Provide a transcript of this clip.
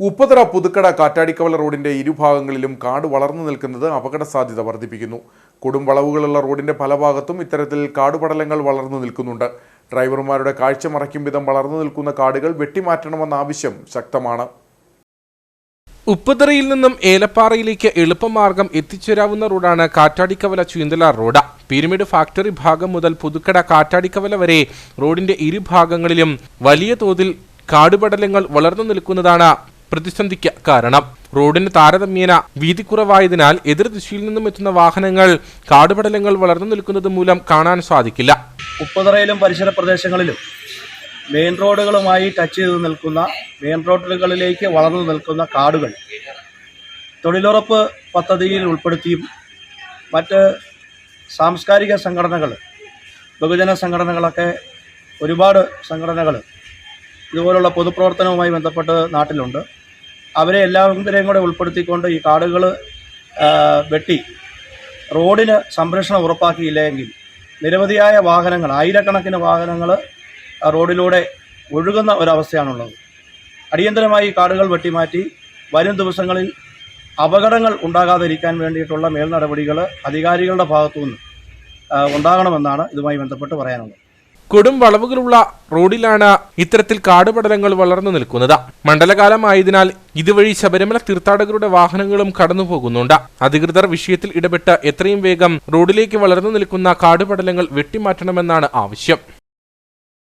ഉപ്പതറ പുതുക്കട കാറ്റാടിക്കവല റോഡിന്റെ ഇരുഭാഗങ്ങളിലും കാട് വളർന്നു നിൽക്കുന്നത് അപകട സാധ്യത വർദ്ധിപ്പിക്കുന്നു. കൊടും വളവുകളുള്ള റോഡിന്റെ പല ഭാഗത്തും ഇത്തരത്തിൽ കാടുപടലങ്ങൾ വളർന്നു നിൽക്കുന്നുണ്ട്. ഡ്രൈവർമാരുടെ കാഴ്ച മറയ്ക്കും വിധം വളർന്നു നിൽക്കുന്ന കാടുകൾ വെട്ടിമാറ്റണമെന്ന ആവശ്യം ശക്തമാണ്. ഉപ്പതറയിൽ നിന്നും ഏലപ്പാറയിലേക്ക് എളുപ്പമാർഗം എത്തിച്ചേരാവുന്ന റോഡാണ് Kattadikkavala Chuyanthala road. Pyramid factory ഭാഗം മുതൽ പുതുക്കട കാറ്റാടിക്കവല വരെ റോഡിന്റെ ഇരുഭാഗങ്ങളിലും വലിയ തോതിൽ കാടുപടലങ്ങൾ വളർന്നു നിൽക്കുന്നതാണ് പ്രതിസന്ധിക്ക് കാരണം. റോഡിന് താരതമ്യേന വീതി കുറവായതിനാൽ എതിർദിശയിൽ നിന്നും എത്തുന്ന വാഹനങ്ങൾ കാടുപടലങ്ങൾ വളർന്നു നിൽക്കുന്നത് മൂലം കാണാൻ സാധിക്കില്ല. ഉപ്പുതറയിലും പരിസര പ്രദേശങ്ങളിലും മെയിൻ റോഡുകളുമായി ടച്ച് ചെയ്ത് നിൽക്കുന്ന മെയിൻ റോഡുകളിലേക്ക് വളർന്നു നിൽക്കുന്ന കാടുകൾ തൊഴിലുറപ്പ് പദ്ധതിയിൽ ഉൾപ്പെടുത്തിയും മറ്റ് സാംസ്കാരിക സംഘടനകൾ ബഹുജന സംഘടനകളൊക്കെ ഒരുപാട് സംഘടനകൾ ഇതുപോലുള്ള പൊതുപ്രവർത്തനവുമായി ബന്ധപ്പെട്ട് നാട്ടിലുണ്ട്. അവരെ എല്ലാവരെയും കൂടെ ഉൾപ്പെടുത്തിക്കൊണ്ട് ഈ കാടുകൾ വെട്ടി റോഡിന് സംരക്ഷണം ഉറപ്പാക്കിയില്ലെങ്കിൽ നിരവധിയായ വാഹനങ്ങൾ ആയിരക്കണക്കിന് വാഹനങ്ങൾ റോഡിലൂടെ ഒഴുകുന്ന ഒരവസ്ഥയാണുള്ളത്. അടിയന്തരമായി കാടുകൾ വെട്ടിമാറ്റി വരും ദിവസങ്ങളിൽ അപകടങ്ങൾ ഉണ്ടാകാതിരിക്കാൻ വേണ്ടിയിട്ടുള്ള മേൽനടപടികൾ അധികാരികളുടെ ഭാഗത്തുനിന്ന് നിന്ന് ഉണ്ടാകണമെന്നാണ് ഇതുമായി ബന്ധപ്പെട്ട് പറയാനുള്ളത്. കൊടും വളവുകളുള്ള റോഡിലാണ് ഇത്തരത്തിൽ കാടുപടലങ്ങൾ വളർന്നു നിൽക്കുന്നത്. മണ്ഡലകാലമായതിനാൽ ഇതുവഴി ശബരിമല തീർത്ഥാടകരുടെ വാഹനങ്ങളും കടന്നു പോകുന്നുണ്ട് അധികൃതർ വിഷയത്തിൽ ഇടപെട്ട് എത്രയും വേഗം റോഡിലേക്ക് വളർന്നു നിൽക്കുന്ന കാടുപടലങ്ങൾ വെട്ടിമാറ്റണമെന്നാണ് ആവശ്യം.